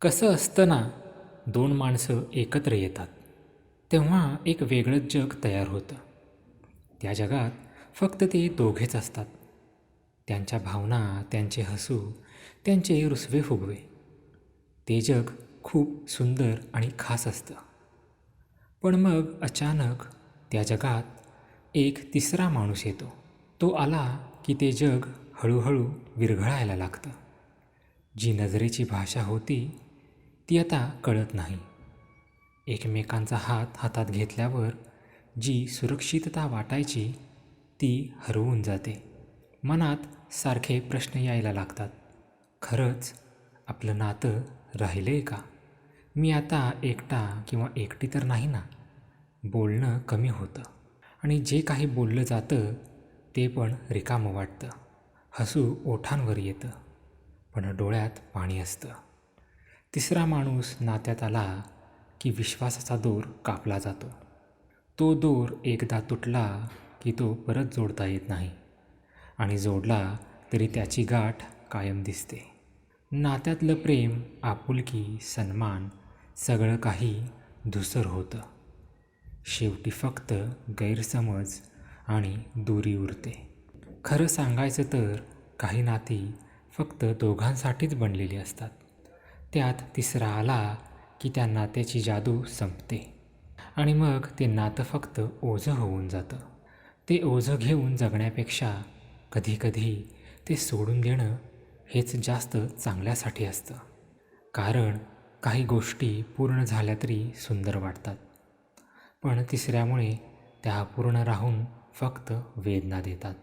कसं असतं ना दोन माणसं एकत्र येतात. तेव्हा एक वेगळंच जग तयार होतं. त्या जगात फक्त ते दोघेच असतात. त्यांच्या भावना त्यांचे हसू त्यांचे रुसवे फुगवे. ते जग खूप सुंदर आणि खास असतं. पण मग अचानक त्या जगात एक तिसरा माणूस येतो. तो आला की ते जग हळूहळू विरघळायला लागतं. जी नजरेची भाषा होती ती आता कळत नाही. एकमेकांचा हात हातात घेतल्यावर जी सुरक्षितता वाटायची ती हरवून जाते. मनात सारखे प्रश्न यायला लागतात. खरंच आपलं नातं राहिलं आहे का? मी आता एकटा किंवा एकटी तर नाही ना? बोलणं कमी होतं. आणि जे काही बोललं जातं ते पण रिकामं वाटतं. हसू ओठांवर येतं. पण डोळ्यात पाणी असतं. तिसरा माणूस नात्यात आला की विश्वासाचा दोर कापला जातो. तो दोर एकदा तुटला की तो परत जोडता येत नाही आणि जोडला तरी त्याची गाठ कायम दिसते. नात्यातलं प्रेम आपुलकी सन्मान सगळं काही धुसर होतं. शेवटी फक्त गैरसमज आणि दुरी उरते. खरं सांगायचं तर काही नाती फक्त दोघांसाठीच बनलेली असतात. त्यात तिसरा आला की त्या नात्याची जादू संपते. आणि मग ते नातं फक्त ओझं होऊन जातं. ते ओझं घेऊन जगण्यापेक्षा कधीकधी ते सोडून देणं हेच जास्त चांगल्यासाठी असतं. कारण काही गोष्टी पूर्ण झाल्या तरी सुंदर वाटतात. पण तिसऱ्यामुळे त्या पूर्ण राहून फक्त वेदना देतात.